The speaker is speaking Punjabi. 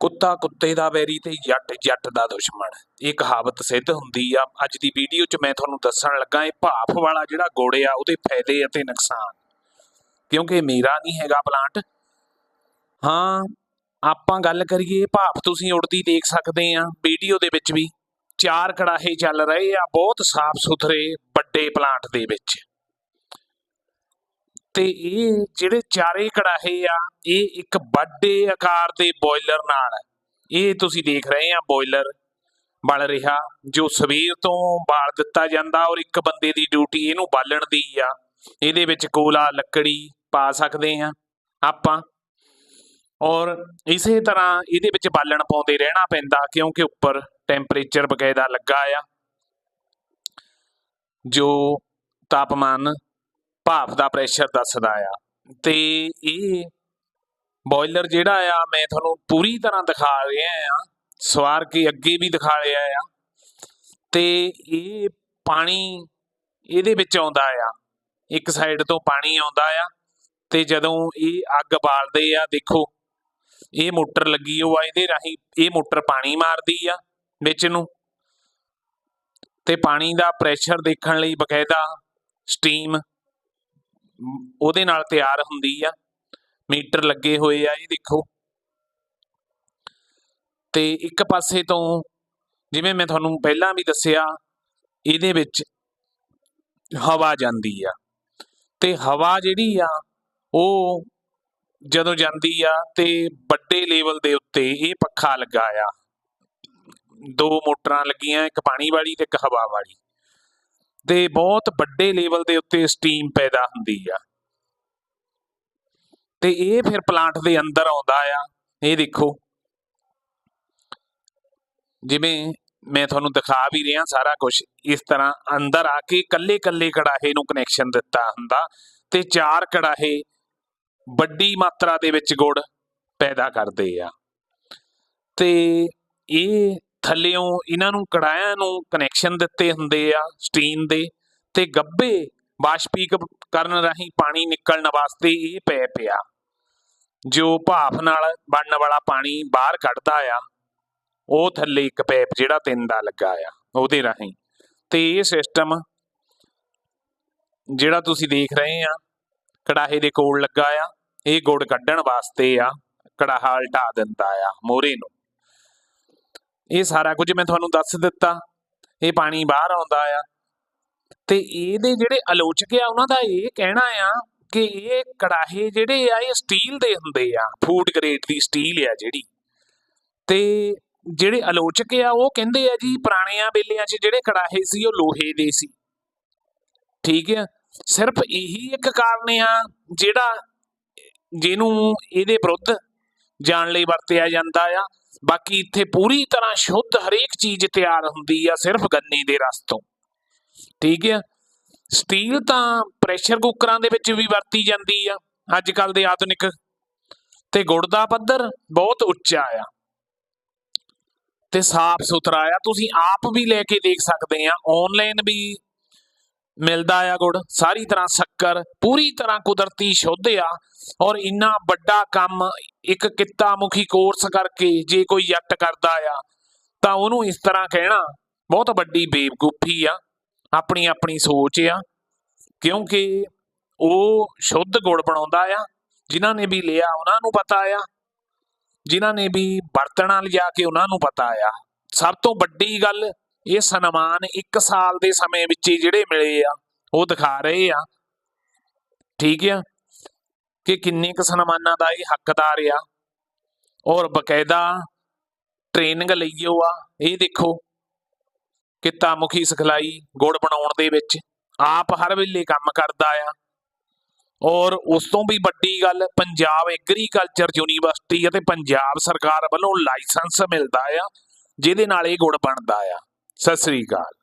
ਕੁੱਤਾ ਕੁੱਤੇ ਦਾ ਵੈਰੀ ਤੇ ਜੱਟ ਜੱਟ ਦਾ ਦੁਸ਼ਮਣ। ਇਹ ਕਹਾਵਤ ਸਿੱਧ ਹੁੰਦੀ ਆ। ਅੱਜ ਦੀ ਵੀਡੀਓ 'ਚ ਮੈਂ ਤੁਹਾਨੂੰ ਦੱਸਣ ਲੱਗਾ ਇਹ ਭਾਫ ਵਾਲਾ ਜਿਹੜਾ ਗੁੜ ਆ, ਉਹਦੇ ਫਾਇਦੇ ਅਤੇ ਨੁਕਸਾਨ। ਕਿਉਂਕਿ ਮੇਰਾ ਨਹੀਂ ਹੈਗਾ ਪਲਾਂਟ ਹਾਂ, ਆਪਾਂ ਗੱਲ ਕਰੀਏ, ਭਾਫ ਤੁਸੀਂ ਉੜਦੀ ਦੇਖ ਸਕਦੇ ਆ ਵੀਡੀਓ ਦੇ ਵਿੱਚ ਵੀ। ਚਾਰ ਕੜਾਹੇ ਚੱਲ ਰਹੇ ਆ, ਬਹੁਤ ਸਾਫ਼ ਸੁਥਰੇ ਵੱਡੇ ਪਲਾਂਟ ਦੇ ਵਿੱਚ। ਤੇ ਇਹ ਜਿਹੜੇ ਚਾਰੇ ਕੜਾਹੇ ਆ, ਇਹ ਇੱਕ ਵੱਡੇ ਆਕਾਰ ਦੇ ਬੋਇਲਰ ਨਾਲ ਇਹ ਤੁਸੀਂ ਦੇਖ ਰਹੇ ਆ ਬੋਇਲਰ ਬਲ ਰਿਹਾ, ਜੋ ਸਵੇਰ ਤੋਂ ਬਾਲ ਦਿੱਤਾ ਜਾਂਦਾ ਔਰ ਇੱਕ ਬੰਦੇ ਦੀ ਡਿਊਟੀ ਇਹਨੂੰ ਬਾਲਣ ਦੀ ਆ। ਇਹਦੇ ਵਿੱਚ ਕੋਲਾ ਲੱਕੜੀ ਪਾ ਸਕਦੇ ਆ ਆਪਾਂ। ਔਰ ਇਸੇ ਤਰ੍ਹਾਂ ਇਹਦੇ ਵਿੱਚ ਬਾਲਣ ਪਾਉਂਦੇ ਰਹਿਣਾ ਪੈਂਦਾ ਕਿਉਂਕਿ ਉੱਪਰ ਟੈਂਪਰੇਚਰ ਬਕਾਇਦਾ ਲੱਗਾ ਆ, ਜੋ ਤਾਪਮਾਨ ਭਾਫ ਦਾ ਪ੍ਰੈਸ਼ਰ ਦੱਸਦਾ ਆ। ਤੇ ਇਹ ਬੋਇਲਰ ਜਿਹੜਾ ਆ, ਮੈਂ ਤੁਹਾਨੂੰ ਪੂਰੀ ਤਰ੍ਹਾਂ ਦਿਖਾ ਰਿਹਾ ਆ। ਸਵਾਰ ਕੇ ਅੱਗੇ ਵੀ ਦਿਖਾ ਰਿਹਾ ਆ। ਤੇ ਇਹ ਪਾਣੀ ਇਹਦੇ ਵਿੱਚ ਆਉਂਦਾ ਆ। ਇੱਕ ਸਾਈਡ ਤੋਂ ਪਾਣੀ ਆਉਂਦਾ ਆ ਤੇ ਜਦੋਂ ਇਹ ਅੱਗ ਬਾਲਦੇ ਆ, ਦੇਖੋ, ਇਹ ਮੋਟਰ ਲੱਗੀ ਹੋਆ ਇਹਦੇ ਰਾਹੀਂ ਇਹ ਮੋਟਰ ਪਾਣੀ ਮਾਰਦੀ ਆ ਵਿੱਚ ਨੂੰ। ਤੇ ਪਾਣੀ ਦਾ ਪ੍ਰੈਸ਼ਰ ਦੇਖਣ ਲਈ ਬਕਾਇਦਾ ਸਟੀਮ ਉਹਦੇ ਨਾਲ ਤਿਆਰ ਹੁੰਦੀ ਆ। ਮੀਟਰ ਲੱਗੇ ਹੋਏ ਆ, ਇਹ ਦੇਖੋ। ਤੇ ਇੱਕ ਪਾਸੇ ਤੋਂ ਜਿਵੇਂ ਮੈਂ ਤੁਹਾਨੂੰ ਪਹਿਲਾਂ ਵੀ ਦੱਸਿਆ, ਇਹਦੇ ਵਿੱਚ ਹਵਾ ਜਾਂਦੀ ਆ। ਤੇ ਹਵਾ ਜਿਹੜੀ ਆ, ਉਹ ਜਦੋਂ ਜਾਂਦੀ ਆ ਤੇ ਵੱਡੇ ਲੈਵਲ ਦੇ ਉੱਤੇ ਇਹ ਪੱਖਾ ਲੱਗਾ ਆ। ਦੋ ਮੋਟਰਾਂ ਲੱਗੀਆਂ, ਇੱਕ ਪਾਣੀ ਵਾਲੀ ਤੇ ਇੱਕ ਹਵਾ ਵਾਲੀ। ਤੇ ਬਹੁਤ ਵੱਡੇ ਲੈਵਲ ਦੇ ਉੱਤੇ ਸਟੀਮ ਪੈਦਾ ਹੁੰਦੀ ਆ। ਤੇ ਇਹ ਫਿਰ ਪਲਾਂਟ ਦੇ ਅੰਦਰ ਆਉਂਦਾ ਆ। ਇਹ ਦੇਖੋ। ਜਿਵੇਂ ਮੈਂ ਤੁਹਾਨੂੰ ਦਿਖਾ ਵੀ ਰਿਹਾ ਸਾਰਾ ਕੁਝ, ਇਸ ਤਰ੍ਹਾਂ ਅੰਦਰ ਆ ਕੇ ਕੱਲੇ ਕੱਲੇ ਕੜਾਹੇ ਨੂੰ ਕਨੈਕਸ਼ਨ ਦਿੱਤਾ ਹੁੰਦਾ ਤੇ ਚਾਰ ਕੜਾਹੇ ਵੱਡੀ ਮਾਤਰਾ ਦੇ ਵਿੱਚ ਗੁੜ ਪੈਦਾ ਕਰਦੇ ਆ। ਤੇ ਇਹ ਥੱਲਿਓਂ ਇਹਨਾਂ ਨੂੰ ਕੜਾਹਿਆਂ ਨੂੰ ਕਨੈਕਸ਼ਨ ਦਿੱਤੇ ਹੁੰਦੇ ਆ ਸਟੀਨ ਦੇ ਤੇ ਗੱਬੇ ਵਾਸ਼ਪੀਕ ਕਰਨ ਰਾਹੀਂ ਪਾਣੀ ਨਿਕਲਣ ਵਾਸਤੇ ਇਹ ਪੈਪ ਆ ਜੋ ਭਾਫ ਨਾਲ ਬਣਨ ਵਾਲਾ ਪਾਣੀ ਬਾਹਰ ਕੱਢਦਾ ਆ, ਉਹ ਥੱਲੇ ਇੱਕ ਪੈਪ ਜਿਹੜਾ ਤਿੰਨ ਦਾ ਲੱਗਾ ਆ, ਉਹਦੇ ਰਾਹੀਂ। ਤੇ ਇਹ ਸਿਸਟਮ ਜਿਹੜਾ ਤੁਸੀਂ ਦੇਖ ਰਹੇ ਆ, ਕੜਾਹੇ ਦੇ ਕੋਲ ਲੱਗਾ ਆ, ਇਹ ਗੁੜ ਕੱਢਣ ਵਾਸਤੇ ਆ, ਕੜਾਹਾ ਉਲਟਾ ਦਿੰਦਾ ਆ ਮੋਰੇ ਨੂੰ। ਇਹ ਸਾਰਾ ਕੁਝ ਮੈਂ ਤੁਹਾਨੂੰ ਦੱਸ ਦਿੱਤਾ। ਇਹ ਪਾਣੀ ਬਾਹਰ ਆਉਂਦਾ ਆ। ਤੇ ਇਹਦੇ ਜਿਹੜੇ ਆਲੋਚਕ ਆ, ਉਹਨਾਂ ਦਾ ਇਹ ਕਹਿਣਾ ਆ ਕਿ ਇਹ ਕੜਾਹੇ ਜਿਹੜੇ ਆ, ਇਹ ਸਟੀਲ ਦੇ ਹੁੰਦੇ ਆ। ਫੂਡ ਗ੍ਰੇਡ ਦੀ ਸਟੀਲ ਆ ਜਿਹੜੀ। ਤੇ ਜਿਹੜੇ ਆਲੋਚਕ ਆ, ਉਹ ਕਹਿੰਦੇ ਆ ਜੀ, ਪੁਰਾਣਿਆਂ ਵੇਲਿਆਂ 'ਚ ਜਿਹੜੇ ਕੜਾਹੇ ਸੀ, ਉਹ ਲੋਹੇ ਦੇ ਸੀ। ਠੀਕ ਆ? ਸਿਰਫ ਇਹੀ ਇੱਕ ਕਾਰਨ ਆ, ਜਿਹੜਾ ਜਿਹਨੂੰ ਇਹਦੇ ਵਿਰੁੱਧ ਜਾਣ ਲਈ ਵਰਤਿਆ ਜਾਂਦਾ ਆ। ਬਾਕੀ ਇੱਥੇ ਪੂਰੀ ਤਰ੍ਹਾਂ ਸ਼ੁੱਧ ਹਰੇਕ ਚੀਜ਼ ਤਿਆਰ ਹੁੰਦੀ ਆ ਸਿਰਫ ਗੰਨੇ ਦੇ ਰਸ ਤੋਂ। ਠੀਕ ਹੈ ਸਟੀਲ ਤਾਂ ਪ੍ਰੈਸ਼ਰ ਕੁੱਕਰਾਂ ਦੇ ਵਿੱਚ ਵੀ ਵਰਤੀ ਜਾਂਦੀ ਆ ਅੱਜ ਕੱਲ ਦੇ ਆਧੁਨਿਕ। ਤੇ ਗੁੜ ਦਾ ਪੱਧਰ ਬਹੁਤ ਉੱਚਾ ਆ। ਤੇ ਸਾਫ਼ ਸੁਥਰਾ ਆ। ਤੁਸੀਂ ਆਪ ਵੀ ਲੈ ਕੇ ਦੇਖ ਸਕਦੇ ਆ। ਆਨਲਾਈਨ ਵੀ ਮਿਲਦਾ ਆ ਗੁੜ, ਸਾਰੀ ਤਰ੍ਹਾਂ ਸ਼ੱਕਰ, ਪੂਰੀ ਤਰ੍ਹਾਂ ਕੁਦਰਤੀ ਸ਼ੁੱਧ ਆ ਔਰ ਇੰਨਾ ਵੱਡਾ ਕੰਮ ਇੱਕ ਕਿੱਤਾ ਮੁਖੀ ਕੋਰਸ ਕਰਕੇ ਜੇ ਕੋਈ ਜੱਟ ਕਰਦਾ ਆ, ਤਾਂ ਉਹਨੂੰ ਇਸ ਤਰ੍ਹਾਂ ਕਹਿਣਾ ਬਹੁਤ ਵੱਡੀ ਬੇਵਕੂਫੀ ਆ, ਆਪਣੀ ਆਪਣੀ ਸੋਚ ਆ। ਕਿਉਂਕਿ ਉਹ ਸ਼ੁੱਧ ਗੁੜ ਬਣਾਉਂਦਾ ਆ, ਜਿਨ੍ਹਾਂ ਨੇ ਵੀ ਲਿਆ ਉਹਨਾਂ ਨੂੰ ਪਤਾ ਆ, ਜਿਨ੍ਹਾਂ ਨੇ ਵੀ ਵਰਤਣਾ ਲਿਆ ਕੇ ਉਹਨਾਂ ਨੂੰ ਪਤਾ ਆ। ਸਭ ਤੋਂ ਵੱਡੀ ਗੱਲ ਇਹ ਸਨਮਾਨ 1 ਸਾਲ ਦੇ ਸਮੇਂ ਵਿੱਚ ਜਿਹੜੇ ਮਿਲੇ ਆ, ਉਹ ਦਿਖਾ ਰਹੇ ਆ। ਠੀਕ ਆ? ਕਿ ਕਿੰਨੇ ਕੁ ਸਨਮਾਨਾਂ ਦਾ ਇਹ ਹੱਕਦਾਰ ਆ। ਔਰ ਬਕਾਇਦਾ ਟ੍ਰੇਨਿੰਗ ਲਈਓ ਆ। ਇਹ ਦੇਖੋ, ਕਿੱਤਾ ਮੁਖੀ ਸਿਖਲਾਈ ਗੁੜ ਬਣਾਉਣ ਦੇ ਵਿੱਚ। ਆਪ ਹਰ ਵੇਲੇ ਕੰਮ ਕਰਦਾ ਆ। ਔਰ ਉਸ ਤੋਂ ਵੀ ਵੱਡੀ ਗੱਲ, ਪੰਜਾਬ ਐਗਰੀਕਲਚਰ ਯੂਨੀਵਰਸਿਟੀ ਅਤੇ ਪੰਜਾਬ ਸਰਕਾਰ ਵੱਲੋਂ ਲਾਇਸੈਂਸ ਮਿਲਦਾ ਆ, ਜਿਹਦੇ ਨਾਲ ਇਹ ਗੁੜ ਬਣਦਾ ਆ। ਸਤਿ ਸ੍ਰੀ ਅਕਾਲ।